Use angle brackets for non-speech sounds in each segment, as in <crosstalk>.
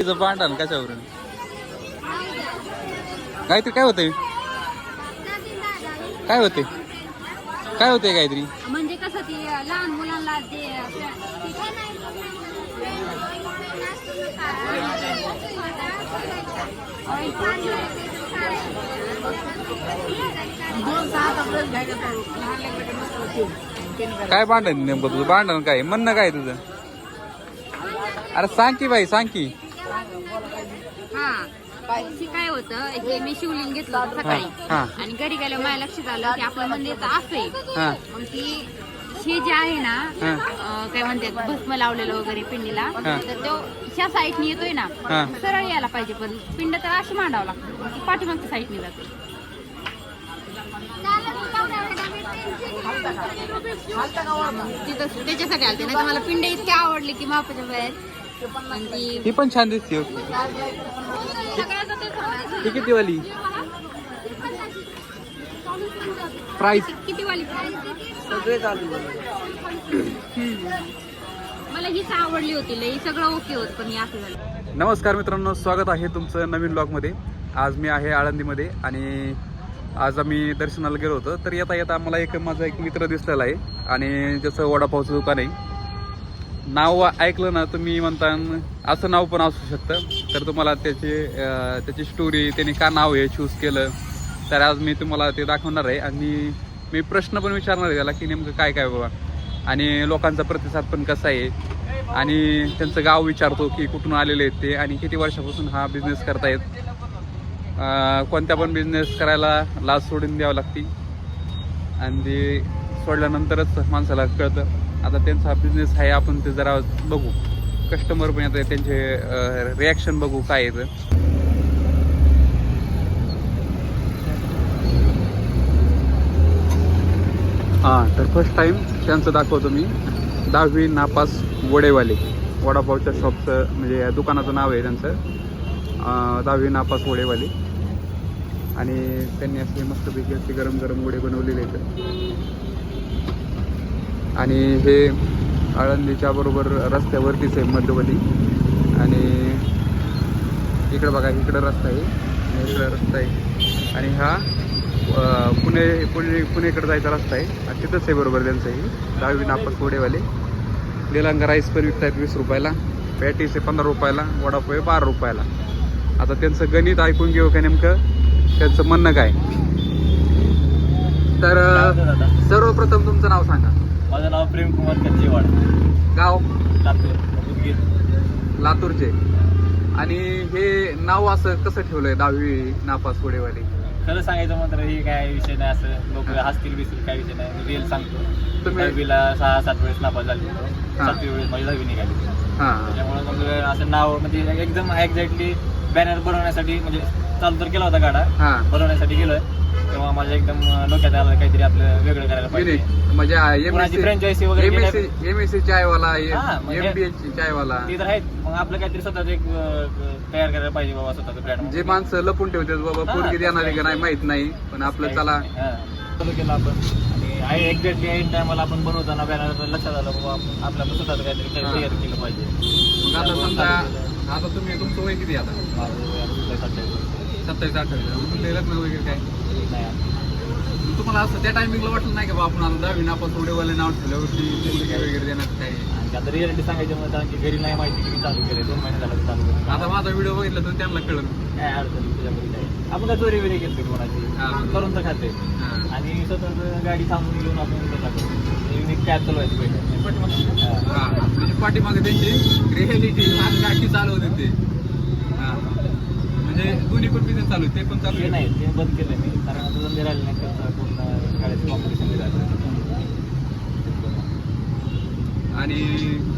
तिचं भांडण कशावरून? गायत्री काय होतंय? काय होते काय होते गायत्री म्हणजे कसं ती लहान मुलांना काय भांडण नेमकं तुझं? भांडण काय म्हणणं काय तुझं? अरे सांग की बाई सांग की. हा काय होतं हे मी शिवलिंग घेतलं होतं सकाळी हा. आणि घरी गेल्यावर माझ्या लक्षात आलं की आपलं मंदिर तर असं आहे हा मग ती हे जे आहे ना हा. अं, काय म्हणतात भस्म लावलेलं वगैरे पिंडीला हा. तर तो ह्या साईडने येतोय ना हा. सरळ यायला पाहिजे पण पिंड तर अशी मांडावं लागतं ती पाठीमागच्या साईडने जाते तिथं त्याच्यासाठी आलते नाही तर मला पिंड इतकी आवडली की मापाच्या बाहेर ती पण छान दिसते हो. ती किती वाली प्राइस किती वाली मला हीच आवडली होती लई सगळं ओके होत पण ही असं झालं. नमस्कार मित्रांनो स्वागत आहे तुमचं नवीन ब्लॉगमध्ये आज मी आहे आळंदीमध्ये आणि आज आम्ही दर्शनाला गेलो होतो. तर येता येता आम्हाला एक माझा एक मित्र दिसलेला आहे आणि जसं वडापावचं दुकान आहे. नाव ऐकलं ना तुम्ही म्हणता असं नाव पण असू शकतं. तर तुम्हाला त्याची त्याची स्टोरी त्याने का नाव हे चूज केलं तर आज मी तुम्हाला ते दाखवणार आहे. आणि मी प्रश्न पण विचारणार आहे त्याला की नेमकं काय काय बाबा. आणि लोकांचा प्रतिसाद पण कसा आहे. आणि त्यांचं गाव विचारतो की कुठून आलेले आहेत ते आणि किती वर्षापासून हा बिझनेस करतायत. कोणत्या पण बिझनेस करायला लाज सोडून द्यावं लागती. आणि ते सोडल्यानंतरच माणसाला कळतं. आता त्यांचा बिझनेस आहे आपण ते जरा बघू. कस्टमर पण येतात त्यांचे रिॲक्शन बघू काय येतं. हां तर फर्स्ट टाईम त्यांचं दाखवतो मी. दहावी नापास वडेवाले. वडापावच्या शॉपचं म्हणजे या दुकानाचं नाव आहे त्यांचं. दहावी नापास वडेवाले. आणि त्यांनी असे मस्तपैकी असे गरम गरम वडे बनवलेले आहेत. आणि हे आळंदीच्या बरोबर रस्त्यावरतीच आहे मध्यवली. आणि इकडं बघा इकडं रस्ता आहे. आणि इकडं रस्ता आहे. आणि हा पुणे पुणे पुणेकडे जायचा रस्ता आहे. आणि तिथंच आहे बरोबर त्यांचंही दहावी नापास कोडेवाले निलांग राईस पण विकतायत वीस रुपयाला. पॅटीस आहे पंधरा रुपयाला. वडापाव आहे बारा रुपयाला. आता त्यांचं गणित ऐकून घेऊ का नेमकं? त्यांचं म्हणणं काय? तर सर्वप्रथम तुमचं नाव सांगा. माझं नाव प्रेम कुमार कच्चेवाड. गाव? लातूर लातूरचे. आणि हे नाव असं कसं ठेवलंय दहावी नापास वडेवाले खरं सांगायचं म्हणतं हे काय विषय नाही असं. लोक हसतील बिसतील काय विषय नाही. रिअल सांगतो. तुम्ही- दहावीला सहा सात वेळेस नापास झाली. सातवी वेळेस माझी दहावी निघाली. त्याच्यामुळे मग असं नाव म्हणजे एकदम एक्झॅक्टली बॅनर बनवण्यासाठी म्हणजे चालू तर केला होता गाडा. हां. बनवण्यासाठी गेलोय. तेव्हा माझ्या एकदम डोक्यात आलं काहीतरी आपलं वेगळं करायला पाहिजे. म्हणजे कोणाची फ्रँचायसी वगैरे एमएससी एमएससी चायवाला हा, म्हणजे- चायवाला. ते तर आहेत. मग आपलं काहीतरी स्वतःच एक अं, तयार करायला पाहिजे बाबा स्वतःचं जे माणसं लपून ठेवतात बाबा हा, पोरगी देणार आहे का नाही माहीत नाही पण आपलं चला. चालू केलं आपण. आणि आहे एक्झॅक्टली ऐन टायमाला आपण बनवताना बॅनर लक्षात आलं बाबा आपण- आपलं आपण स्वतःचं काहीतरी हा. तयार केलं पाहिजे. मग आता समजा आता तुम्ही तुमचं वय किती आता? माझं आता सत्तावीस. सत्तावीस अठ्ठावीस तुमचं लग्न वगैरे काय? तुम्हाला असं त्या टायमिंगला वाटलं नाही का बा आपण आता दहावी नापास वडेवाले नाव ठेवल्यावरती जिंदगी वगैरे देण्यात काय? आणि आता रिअलिटी सांगायचं म्हणजे कारण की घरी नाही माहिती की मी चालू केले दोन महिने झालं चालू केलं आता माझा व्हिडिओ बघितला तर त्यांना कळलं. काय अडचण काय आपण काय चोरी बिरी घेतली कोणाची. करून तर खाते. हां. आणि स्वतःच गाडी थांबून घेऊन आपण युनिक कॅब चालवायची पहिले पाठीमागं. म्हणजे पाठीमागे त्यांची रिअलिटी गाठी चालू होते. ते. म्हणजे दोन्ही पण बिझनेस चालू आहे ते पण चालू ते आहे. नाही ते बंद केलं मी कारण आता धंदे राहिले नाही तर पूर्ण शाळेचं कॉम्पिटिशन राहिलं आणि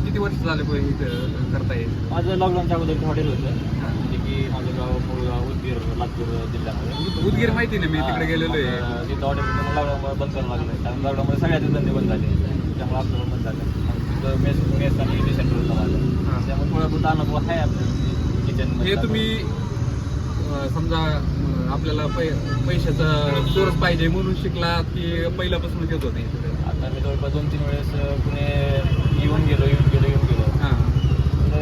किती वर्ष झाले पण इथं करता येईल? माझं लॉकडाऊनच्या अगोदर हॉटेल होतं. म्हणजे की माझं गाव मुळगाव उदगीर लातूर जिल्ह्यामध्ये. उदगीर माहिती ना मी तिकडे गेलेलो आहे. मग, तिथं हॉटेल लॉकडाऊनमुळे बंद करावं लागलं. कारण लॉकडाऊनमुळे सगळ्याचे धंदे बंद झाले. त्यामुळे आपलं पण बंद झालं. तिथं मेस मेस आणि सेंटर होतं. माझं त्यामुळे थोडा अनुभव आहे आपलं किचन हे तुम्ही समजा आपल्याला पै पैशाचा सोर्स पाहिजे म्हणून शिकला की पहिल्यापासूनच येत होते? आता मी जवळपास दोन तीन वेळेस पुणे येऊन गेलो येऊन गेलो येऊन गेलो. हां.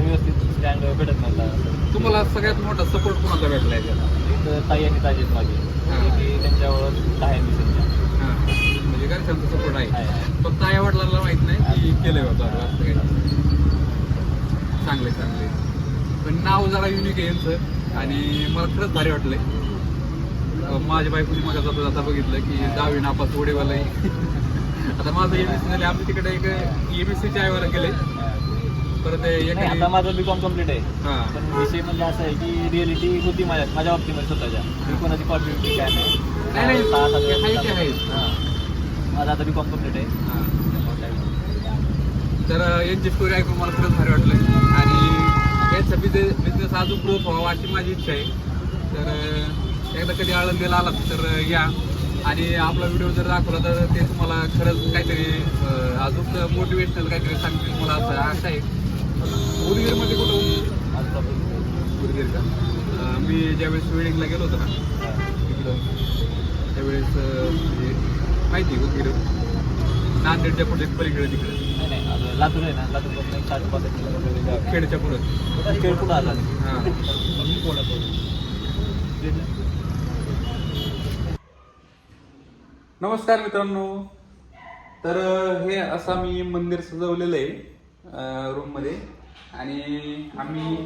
व्यवस्थित स्टँड भेटत नव्हता. तुम्हाला सगळ्यात मोठा सपोर्ट कोणाचा भेटला याच्यात? इथं ताई आणि ताजीत माझी. की त्यांच्यावर दहा एम बी हां. म्हणजे घरच्यांचा सपोर्ट आहे. आहे, आहे. फक्त आई वडिलांना माहीत नाही की केलंय बाबा असं काही. चांगले चांगले पण नाव जरा युनिक आहे यांचं. आणि मला खरंच भारी वाटलंय. माझ्या बायकोनी मग जाता जाता बघितलं की दहावी नापास ओढेवाला <laughs> आता माझं एम एस सी झाले आमच्या तिकडे एक एम एस सीच्या आईवाला गेले. परत आता माझं बी कॉम कंप्लीट आहे. हां. पण विषय म्हणजे असं आहे की रिअलिटी होती माझ्या माझ्या बाबतीमध्ये स्वतःच्या. मी कोणाची बिपी काय नाही. माझं आता बी कॉम कंप्लीट आहे. हां. तर यांची स्टोरी ऐकून मला खरंच भारी वाटलं आणि यांचा बिझनेस बिझनेस अजून ग्रोथ व्हावा अशी माझी इच्छा आहे. तर एकदा कधी आळंदीला आलात तर या. आणि आपला व्हिडिओ जर दाखवला तर ते तुम्हाला खरंच काहीतरी अजून मोटिवेशनल काहीतरी सांगतील मला असं आशा आहे. उदगीरमध्ये कुठं हो? उदगीर का? मी ज्यावेळेस वेडिंगला गेलो होतो ना तिकडं. त्यावेळेस म्हणजे माहिती आहे उदगीर. नांदेडच्या पुढे पलीकडे तिकडे. लातूर आहे ना लातूरपासून एक साठ पासष्ट किलोमीटर. खेडच्या पुढं. खेळ कुठं आला नमस्कार मित्रांनो. तर हे असं मी मंदिर सजवलेलं आहे रूममध्ये आणि आम्ही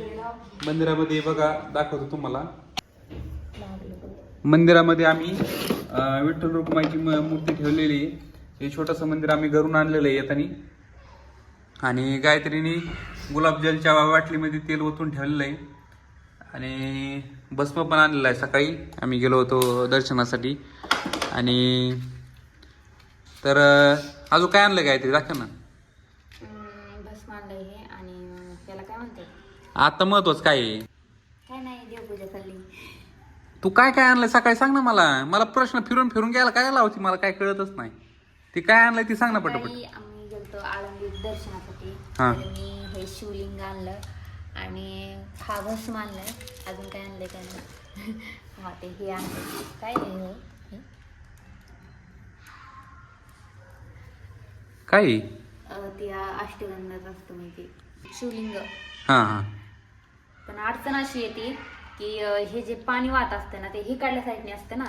मंदिरामध्ये बघा दाखवतो तुम्हाला. मंदिरामध्ये आम्ही विठ्ठल रुक्माईची मूर्ती ठेवलेली आहे. हे छोटंसं मंदिर आम्ही घरून आणलेलं आहे येतानी. आणि गायत्रीने गुलाबजलच्या वाटलीमध्ये तेल ओतून ठेवलेलं आहे. आणि भस्म पण आणलेलं आहे सकाळी. आम्ही गेलो होतो दर्शनासाठी. आणि तर अजून काय आणलं गायत्री? दाखव ना. आता महत्वाचं काय तू काय काय आणलंय सकाळी सांग ना मला. मला प्रश्न फिरून फिरून घ्यायला काय लावती? मला काय कळतच नाही. ती काय आणलंय ती सांग ना पटापट. हा. तर मी हे शिवलिंग आणलं आणि हा भस्म आणलाय अजून काय आणलंय काय नाही. <laughs> हा ते हे आणलंय काय आहे हे? हे? काय? आहे? अं, ते अष्टगंधाच असतं म्हणजे शिवलिंग. हा हा. पण अडचण अशी येते की अं, हे जे पाणी वाहत असतं ना ते हिकडल्या साईडने असतं ना.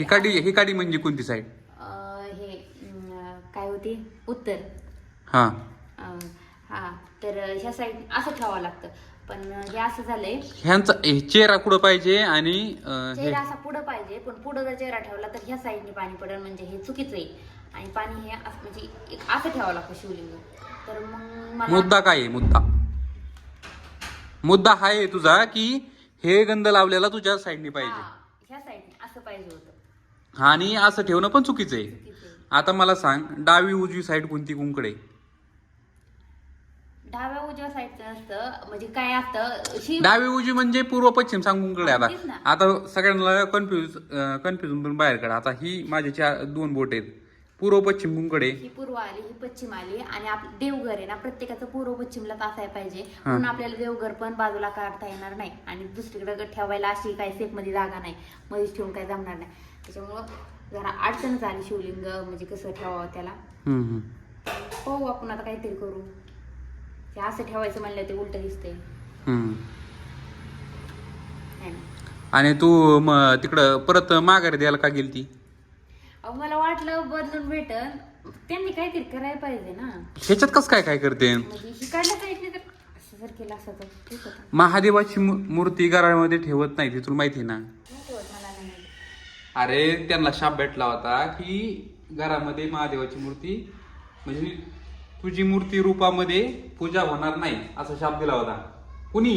ही काडी ही काडी म्हणजे कोणती साईड अं, हे अं, काय होती? उत्तर. हा. हा तर ह्या साईड असं ठेवावं लागतं. पण हे असं झालंय. ह्यांचा हे चेहरा कुठं पाहिजे आणि अं, हे? चेहरा असा पुढं पाहिजे पण पुढं जर चेहरा ठेवला तर ह्या साईडने पाणी पडेल म्हणजे हे चुकीचं आहे. आणि पाणी हे असं म्हणजे एक असं ठेवावं लागतं शिवलिंग. तर मग मला मुद्दा काय आहे? मुद्दा. मुद्दा हा आहे तुझा की हे गंध लावलेला तुझ्या साईडने पाहिजे. हा, ह्या साईडने असं पाहिजे होतं. आणि असं ठेवणं पण चुकीचं आहे. चुकीचं आहे. आता मला सांग डावी उजवी साईड कोणती कुंकडे डाव्या उजव्या साईडचं नसतं म्हणजे काय असतं शिव डावी उजवी म्हणजे पूर्व पश्चिम सांग कुंकडे आता तेच ना. आता सगळ्यांना कन्फ्युज कन्फ्युजन बाहेर काढा. आता ही माझे चार दोन बोट आहेत. पूर्व पश्चिम कुंकडे ही पूर्व आली ही पश्चिम आली आणि आप देवघर आहे ना प्रत्येकाचं पूर्व पश्चिमलाच असायला पाहिजे. म्हणून आपल्याला देवघर पण बाजूला काढता येणार नाही. आणि दुसरीकडे ठेवायला अशी काही सेफमध्ये जागा नाही. मध्येच ठेवून काही जमणार नाही. त्याच्यामुळं जरा अडचणच आली शिवलिंग म्हणजे कसं ठेवावं त्याला. हम्म, हम्म. पाहू आपण आता काहीतरी करू. ते असं ठेवायचं म्हणलं ते उलट दिसतंय. हम्म. है ना आणि तू म- तिकडं परत माघारी द्यायला का गेली ती अहो मला वाटलं बदलून भेटन त्यांनी काहीतरी करायला पाहिजे ना. ह्याच्यात कसं काय काय करते? म्हणजे ही काढलं पाहिजे तर असं जर केलं असतं तर ठीक होतं. महादेवाची मू- मूर्ती घरामध्ये ठेवत नाही ती तुला माहिती आहे ना? नाही ठेवत मला नाही माहिती. अरे त्यांना शाप भेटला होता की घरामध्ये महादेवाची मूर्ती म्हणजे तुझी मूर्ती रूपामध्ये पूजा होणार नाही असा शाप दिला होता. कुणी?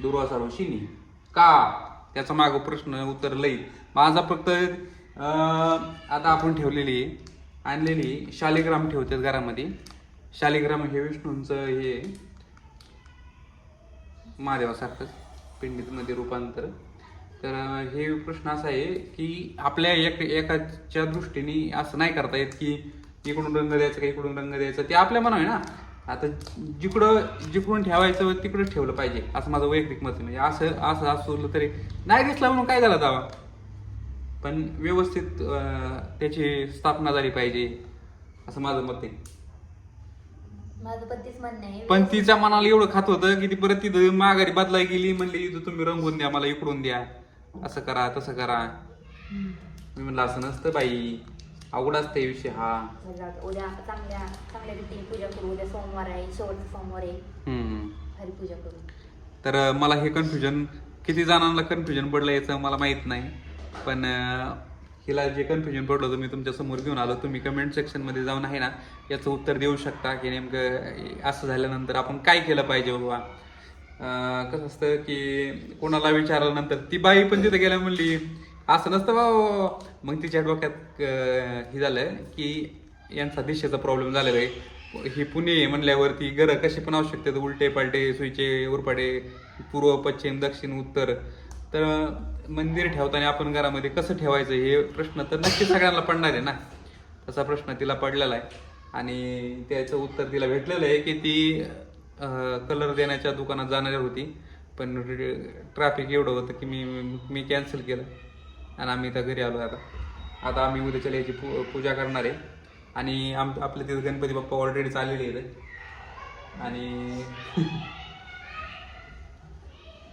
दुर्वासा ऋषीनी. का? त्याचा माग प्रश्न उत्तर लई माझा फक्त आता आपण ठेवलेली आहे, आणलेली शालिग्राम ठेवतात घरामध्ये. शालिग्राम हे विष्णूंचं हे आहे. महादेवासारखंच पिंडीमध्ये रूपांतर. तर हे प्रश्न असा आहे की आपल्या एक एकाच्या दृष्टीने असं नाही करता येत की इकडून रंग द्यायचा का इकडून रंग द्यायचा ते आपल्या मनावर आहे ना. आता जिकडं जिकडून ठेवायचं तिकडंच ठेवलं पाहिजे. असं माझं वैयक्तिक मत म्हणजे असं असं असलं तरी नाही दिसला म्हणून काय झालं दावा? पण व्यवस्थित त्याची स्थापना झाली पाहिजे. असं माझं मत आहे. माझं पण तिच्या मनाला एवढं खात होतं की ती परत तिथं माघारी बदलाय गेली म्हणली इथं तुम्ही रंगवून द्या मला इकडून द्या. असं करा तसं करा. मी म्हणलं असं नसतं बाई. अवघड असते विषय हा. जाऊ. उद्या चांगल्या चांगल्या रीतीने पूजा करू. उद्या सोमवार आहे शेवटचा सोमवार आहे. हम्म. हरी पूजा करू. तर अं, मला हे कन्फ्युजन किती जणांना कन्फ्युजन पडलं याचं मला माहीत नाही. पण अं, हिला जे कन्फ्युजन पडलं होतं मी तुमच्यासमोर घेऊन आलो. तुम्ही कमेंट सेक्शनमध्ये जाऊन आहे ना याचं उत्तर देऊ शकता की नेमकं असं झाल्यानंतर आपण काय केलं पाहिजे बाबा अं, कसं असतं की कोणाला विचारल्यानंतर ती बाई पण तिथे गेल्या म्हणली असं नसतं बाबा मग तिच्या डोक्यात हे झालं की यांचा दिशेचा प्रॉब्लेम झालेला आहे. ही पुणे म्हणल्यावरती घरं कशी पण असू शकतात. उलटे पालटे सुईचे उरपाटे पूर्व पश्चिम दक्षिण उत्तर. तर मंदिर ठेवताना आपण घरामध्ये कसं ठेवायचं हे प्रश्न तर नक्की सगळ्यांना पडणार आहे ना. तसा प्रश्न तिला पडलेला आहे. आणि त्याचं उत्तर तिला भेटलेलं आहे की ती कलर देण्याच्या दुकानात जाणार होती. पण ट्रॅफिक एवढं होतं की मी मी कॅन्सल केलं. आणि आम्ही इथं घरी आलो आता. आता आम्ही उद्याच्या याची पू पूजा करणार आहे. आणि आम आपल्या तिथं गणपती बाप्पा ऑलरेडी चाललेले आहेत. आणि <laughs>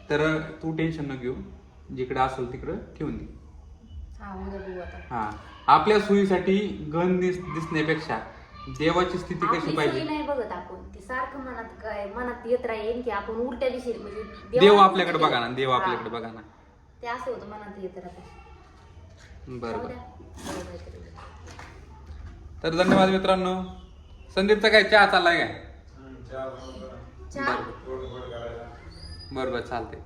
तर तू टेन्शन न घेऊ. जिकडं असेल तिकडं ठेवून दे. हा हा. आपल्या सोयीसाठी गण दिस दिसण्यापेक्षा देवाची स्थिती कशी आपली पाहिजे? नाही बघत आपण. ती सारखं मनात काय मनात येत राहील की आपण उलट्या दिशेने म्हणजे देव आपल्याकडे बघा ना देव. आपल्याकडे बघा ना. ते असं होतं मनात येत राहतं. बरं बरं. तर धन्यवाद मित्रांनो. संदीपचा काय चहा चाललाय काय? चहा बरं बरं चालते